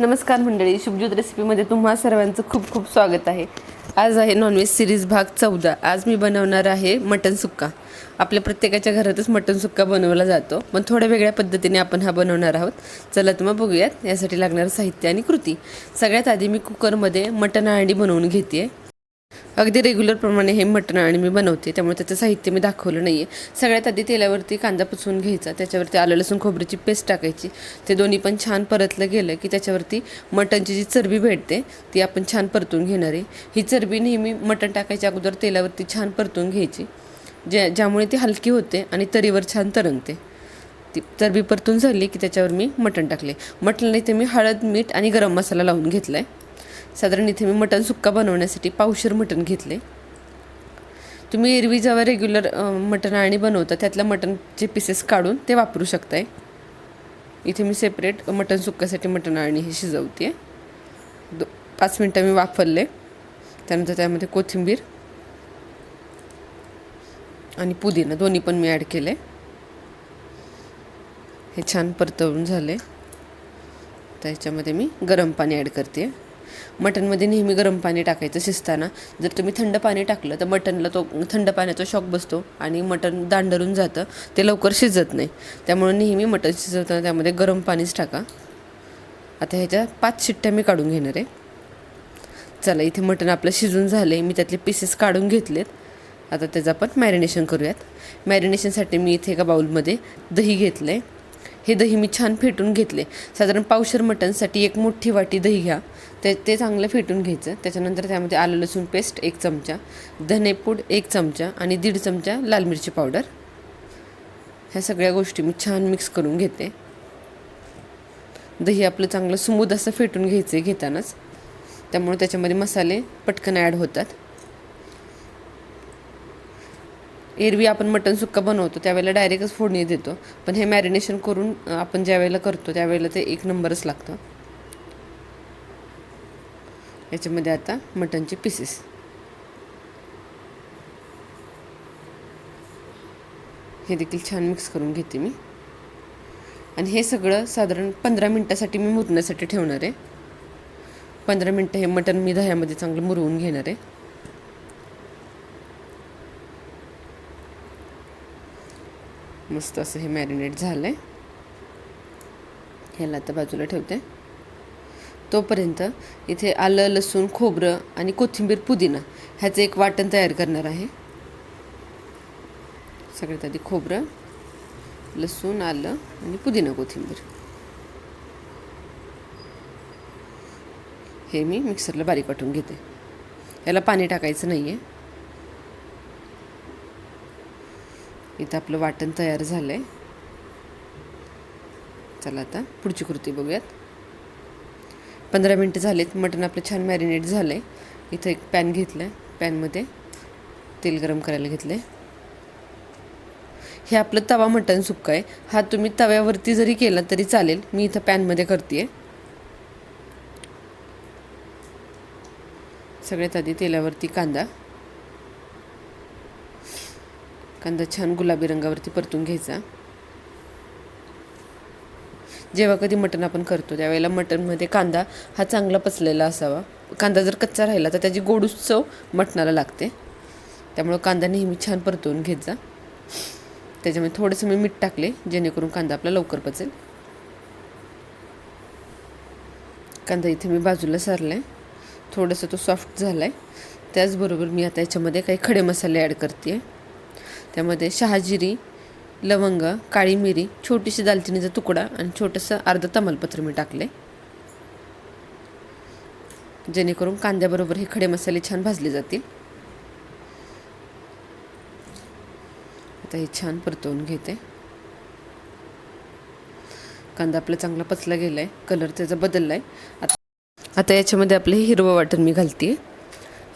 नमस्कार मंडळी शुभज्योत रेसिपीमध्ये तुम्हा सर्वांचं खूप खूप स्वागत आहे. आज आहे नॉनव्हेज सिरीज भाग चौदा. आज मी बनवणार आहे मटन सुक्का. आपल्या प्रत्येकाच्या घरातच मटन सुक्का बनवला जातो पण थोड्या वेगळ्या पद्धतीने आपण हा बनवणार आहोत. चला तर मग बघूयात. यासाठी लागणारं साहित्य आणि कृती. सगळ्यात आधी मी कुकरमध्ये मटण अंडी बनवून घेते अगदी रेग्युलरप्रमाणे हे मटण आणि मी बनवते त्यामुळे त्याचं साहित्य मी दाखवलं नाही आहे सगळ्यात आधी तेलावरती कांदा पुसून घ्यायचा त्याच्यावरती आलं लसूण खोबऱ्याची पेस्ट टाकायची. ते दोन्ही पण छान परतलं गेलं की त्याच्यावरती मटणची जी चरबी भेटते ती आपण छान परतून घेणार आहे. ही चरबी नेहमी मटण टाकायच्या अगोदर तेलावरती छान परतून घ्यायची ज्या ज्यामुळे ती हलकी होते आणि तरीवर छान तरंगते. ती चरबी परतून झाली की त्याच्यावर मी मटण टाकले. मटणला इथे मी हळद मीठ आणि गरम मसाला लावून घेतला आहे साधारण इथे मी मटण सुक्का बनवण्यासाठी पावशर मटण घेतले. तुम्ही एरवी जेव्हा रेग्युलर मटण आणि बनवता त्यातल्या मटणचे पीसेस काढून ते वापरू शकताय. इथे मी सेपरेट मटण सुक्कासाठी मटण आणि हे शिजवते दो पाच मिनटं मी वापरले त्यानंतर त्यामध्ये कोथिंबीर आणि पुदिना दोन्ही पण मी ॲड केले. हे छान परतवून झाले. त्याच्यामध्ये मी गरम पाणी ॲड करते मटनमध्ये नेहमी गरम पाणी टाकायचं शिजताना. जर तुम्ही थंड पाणी टाकलं तर मटनला तो थंड पाण्याचा शॉक बसतो आणि मटन दांडरून जातं ते लवकर शिजत नाही. त्यामुळे नेहमी मटन शिजवताना त्यामध्ये गरम पाणीच टाका. आता ह्याच्या पाच शिट्ट्या मी काढून घेणार आहे. चला इथे मटण आपलं शिजून झालं आहे मी त्यातले पीसेस काढून घेतलेत. आता त्याचं आपण मॅरिनेशन करूयात. मॅरिनेशनसाठी मी इथे एका बाऊलमध्ये दही घेतलं आहे हे दही मी छान फेटून घेतले. साधारण पावशर मटणसाठी एक मोठी वाटी दही घ्या. ते ते चांगलं फेटून घ्यायचं. त्याच्यानंतर त्यामध्ये आलं लसूण पेस्ट एक चमचा धनेपूड एक चमचा आणि दीड चमचा लाल मिरची पावडर. ह्या सगळ्या गोष्टी मी छान मिक्स करून घेते. दही आपलं चांगलं सुमूद असं फेटून घ्यायचं आहे घेतानाच. त्यामुळे त्याच्यामध्ये मसाले पटकन ॲड होतात. एरवी आपण मटण सुक्का बनवतो त्यावेळेला डायरेक्टच फोडणी देतो. पण हे मॅरिनेशन करून आपण ज्यावेळेला करतो त्यावेळेला ते एक नंबरच लागतं. याच्यामध्ये आता मटणचे पीसेस हे देखील छान मिक्स करून घेते मी. आणि हे सगळं साधारण पंधरा मिनटासाठी मी मुरण्यासाठी ठेवणार आहे. पंधरा मिनटं हे मटण मी दह्यामध्ये चांगलं मुरवून घेणार आहे. मस्त असं हे मॅरिनेट झालं आहे ह्याला आता बाजूला ठेवते. तोपर्यंत इथे आलं लसूण खोबरं आणि कोथिंबीर पुदिना ह्याचं एक वाटण तयार करणार आहे. सगळ्यात आधी खोबरं लसूण आलं आणि पुदिना कोथिंबीर. हे मी मिक्सरला बारीक वाटून घेते. याला पाणी टाकायचं नाही आहे इथं आपलं वाटण तयार झालं आहे चला आता पुढची कृती बघूयात. पंधरा मिनटं झालीत मटण आपलं छान मॅरिनेट झालं आहे इथं एक पॅन घेतलं आहे पॅनमध्ये तेल गरम करायला घेतलं आहे हे आपलं तवा मटण सुक्का आहे. हा तुम्ही तव्यावरती जरी केला तरी चालेल. मी इथं पॅनमध्ये करते आहे सगळ्यात आधी तेलावरती कांदा. कांदा छान गुलाबी रंगावरती परतून घ्यायचा. जेव्हा कधी मटण आपण करतो त्यावेळेला मटणमध्ये कांदा हा चांगला पचलेला असावा. कांदा जर कच्चा राहिला तर त्याची गोडूस चव मटणाला लागते. त्यामुळं कांदा नेहमी छान परतवून घेत जा त्याच्यामध्ये थोडंसं मी मीठ टाकले जेणेकरून कांदा आपला लवकर पचेल. कांदा इथे मी बाजूला सारला आहे थोडंसं तो सॉफ्ट झाला आहे त्याचबरोबर मी आता याच्यामध्ये काही खडे मसाले ॲड करते आहे त्यामध्ये शहाजिरी लवंग काळी मिरी छोटीशी दालचिनीचा तुकडा आणि छोटंसं अर्धं तमालपत्र मी टाकले. जेणेकरून कांद्याबरोबर हे खडे मसाले छान भाजले जातील. आता हे छान परतवून घेते. कांदा आपला चांगला पचला गेला आहे कलर त्याचा बदलला आहे आता आता याच्यामध्ये आपलं हे हिरवं वाटण मी घालते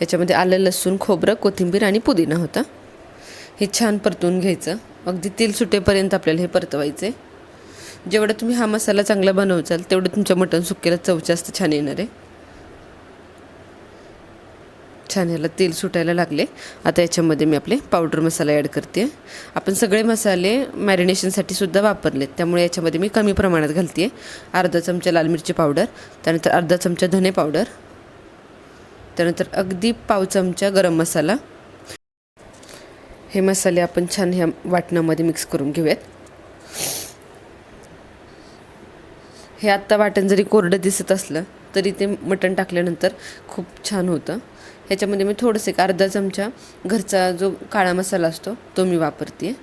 याच्यामध्ये आलं लसूण खोबरं कोथिंबीर आणि पुदिना होता. हे छान परतून घ्यायचं. अगदी तेल सुटेपर्यंत आपल्याला हे परतवायचे जेवढं जेवढा तुम्ही हा मसाला चांगला बनवचाल तेवढं तुमच्या मटण सुक्याला चव जास्त छान येणार आहे. छान ह्याला तेल सुटायला लागले. आता याच्यामध्ये मी आपले पावडर मसाला ॲड करते. आपण सगळे मसाले मॅरिनेशनसाठी सुद्धा वापरलेत. त्यामुळे याच्यामध्ये मी कमी प्रमाणात घालते आहे अर्धा चमचा लाल मिरची पावडर त्यानंतर अर्धा चमचा धने पावडर त्यानंतर अगदी पाव चमचा गरम मसाला हे मसाले आपण छान ह्या वाटणामध्ये मिक्स करून घेऊयात. हे आत्ता वाटण जरी कोरडं दिसत असलं तरी ते मटण टाकल्यानंतर खूप छान होतं. ह्याच्यामध्ये मी थोडंसं एक अर्धा चमचा घरचा जो काळा मसाला असतो तो मी वापरते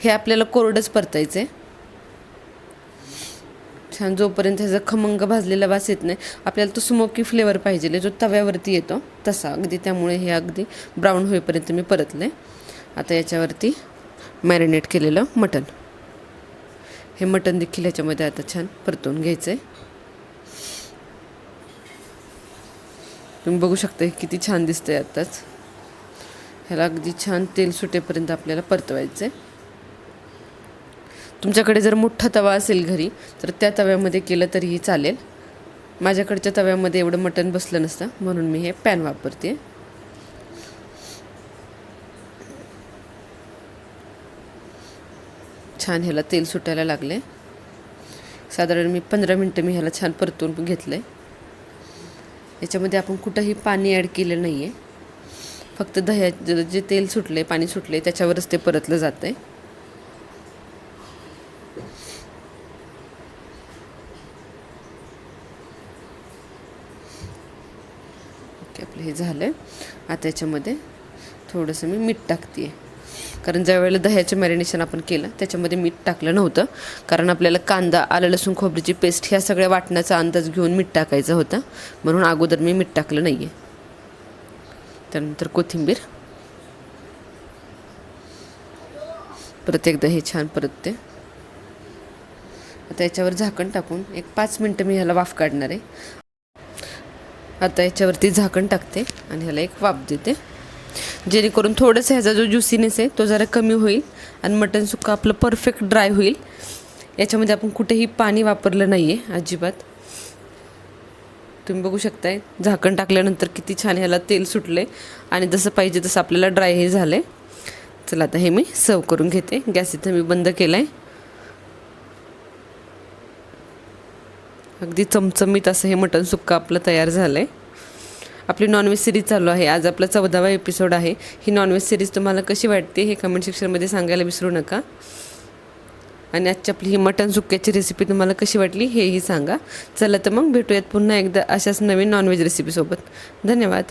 हे आपल्याला कोरडंच परतायचं आहे छान जोपर्यंत ह्याचा खमंग भाजलेला वास येत नाही आपल्याला तो स्मोकी फ्लेवर पाहिजे. जो तव्यावरती येतो तसा अगदी. त्यामुळे हे अगदी ब्राऊन होईपर्यंत मी परतले. आता याच्यावरती मॅरिनेट केलेलं मटण. हे मटण देखील ह्याच्यामध्ये आता छान परतून घ्यायचं आहे तुम्ही बघू शकता हे किती छान दिसतंय आत्ताच ह्याला अगदी छान तेल सुटेपर्यंत आपल्याला परतवायचं आहे तुमच्याकडे जर मोठा तवा असेल घरी तर त्या तव्यामध्ये केलं तरीही चालेल. माझ्याकडच्या तव्यामध्ये एवढं मटण बसलं नसतं म्हणून मी हे पॅन वापरते. छान ह्याला तेल सुटायला लागले. साधारण मी पंधरा मिनटं मी ह्याला छान परतून घेतलं आहे याच्यामध्ये आपण कुठंही पाणी ॲड केलं नाही आहे फक्त दह्या जे तेल सुटलं आहे पाणी सुटलं आहे त्याच्यावरच ते परतलं जातं आहे आपलं हे झालं आहे आता याच्यामध्ये थोडंसं मी मीठ टाकते आहे कारण ज्या वेळेला दह्याचं मॅरिनेशन आपण केलं त्याच्यामध्ये मीठ टाकलं नव्हतं. कारण आपल्याला कांदा आलं लसूण खोबरीची पेस्ट ह्या सगळ्या वाटण्याचा अंदाज घेऊन मीठ टाकायचं होतं. म्हणून अगोदर मी मीठ टाकलं नाही आहे त्यानंतर कोथिंबीर. परत एकदा हे छान परतते. आता याच्यावर झाकण टाकून एक पाच मिनटं मी ह्याला वाफ काढणार आहे. आता याच्यावरती झाकण टाकते आणि ह्याला एक वाफ देते. जेणेकरून थोडंसं ह्याचा जो ज्युसीनेस आहे तो जरा कमी होईल आणि मटण सुक्का आपलं परफेक्ट ड्राय होईल. याच्यामध्ये आपण कुठेही पाणी वापरलं नाही आहे अजिबात. तुम्ही बघू शकताय झाकण टाकल्यानंतर किती छान ह्याला तेल सुटले आणि जसं पाहिजे तसं आपल्याला ड्राय हे झालं आहे चला आता हे मी सर्व करून घेते. गॅस इथं मी बंद केला आहे अगदी चमचमीत असं हे मटण सुक्का आपलं तयार झालं आहे आपली नॉनव्हेज सिरीज चालू आहे. आज आपला चौदावा एपिसोड आहे. ही नॉनव्हेज सिरीज तुम्हाला कशी वाटते हे कमेंट सेक्शनमध्ये सांगायला विसरू नका. आणि आजची आपली ही मटण सुक्याची रेसिपी तुम्हाला कशी वाटली हेही सांगा. चला तर मग भेटूयात पुन्हा एकदा अशाच नवीन नॉनव्हेज रेसिपीसोबत धन्यवाद.